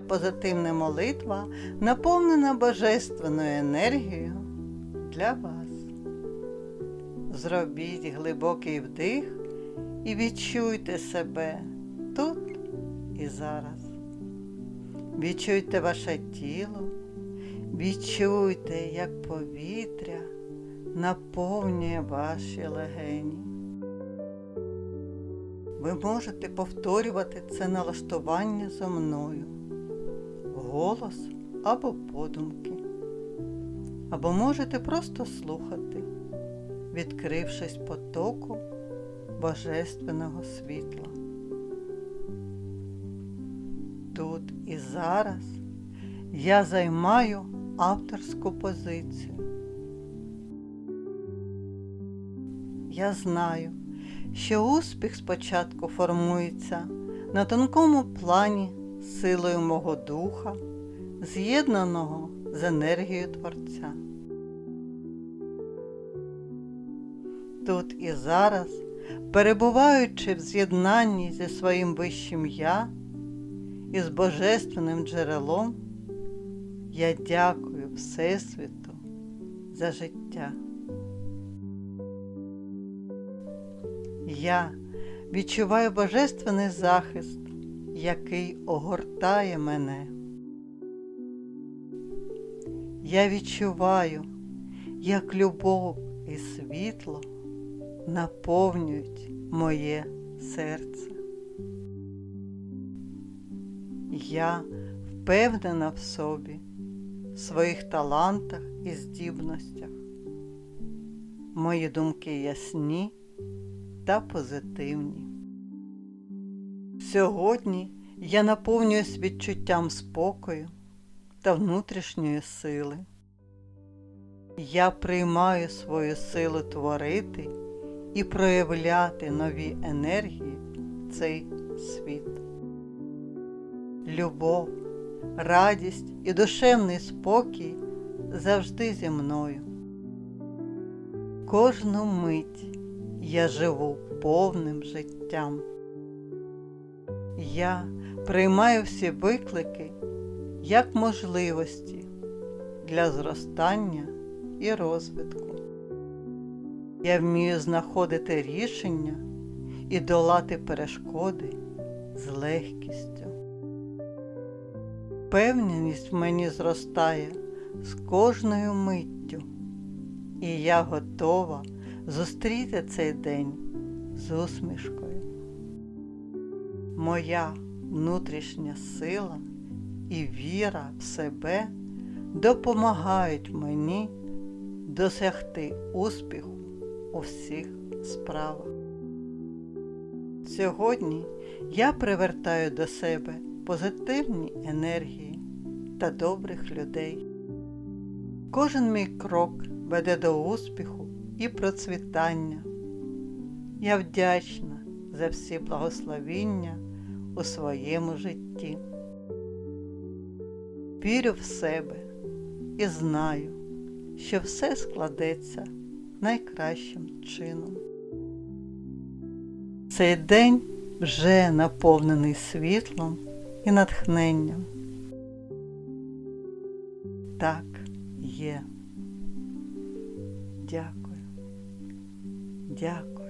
Позитивна молитва наповнена божественною енергією для вас. Зробіть глибокий вдих і відчуйте себе тут і зараз. Відчуйте ваше тіло, відчуйте, як повітря наповнює ваші легені. Ви можете повторювати це налаштування зо мною, голос або подумки. Або можете просто слухати, відкрившись потоку Божественного світла. Тут і зараз я займаю авторську позицію. Я знаю, що успіх спочатку формується на тонкому плані силою мого духа, з'єднаного з енергією Творця. Тут і зараз, перебуваючи в з'єднанні зі своїм вищим Я і з Божественним джерелом, я дякую Всесвіту за життя. Я відчуваю божественний захист, який огортає мене. Я відчуваю, як любов і світло наповнюють моє серце. Я впевнена в собі, в своїх талантах і здібностях. Мої думки ясні та позитивні. Сьогодні я наповнююсь відчуттям спокою та внутрішньої сили. Я приймаю свою силу творити і проявляти нові енергії в цей світ. Любов, радість і душевний спокій завжди зі мною. Кожну мить я живу повним життям. Я приймаю всі виклики як можливості для зростання і розвитку. Я вмію знаходити рішення і долати перешкоди з легкістю. Певненість в мені зростає з кожною миттю, і я готова зустріти цей день з усмішкою. Моя внутрішня сила і віра в себе допомагають мені досягти успіху у всіх справах. Сьогодні я привертаю до себе позитивні енергії та добрих людей. Кожен мій крок веде до успіху і процвітання. Я вдячна за всі благословіння у своєму житті. Вірю в себе і знаю, що все складеться найкращим чином. Цей день вже наповнений світлом і натхненням. Так є. Дякую. Дякую.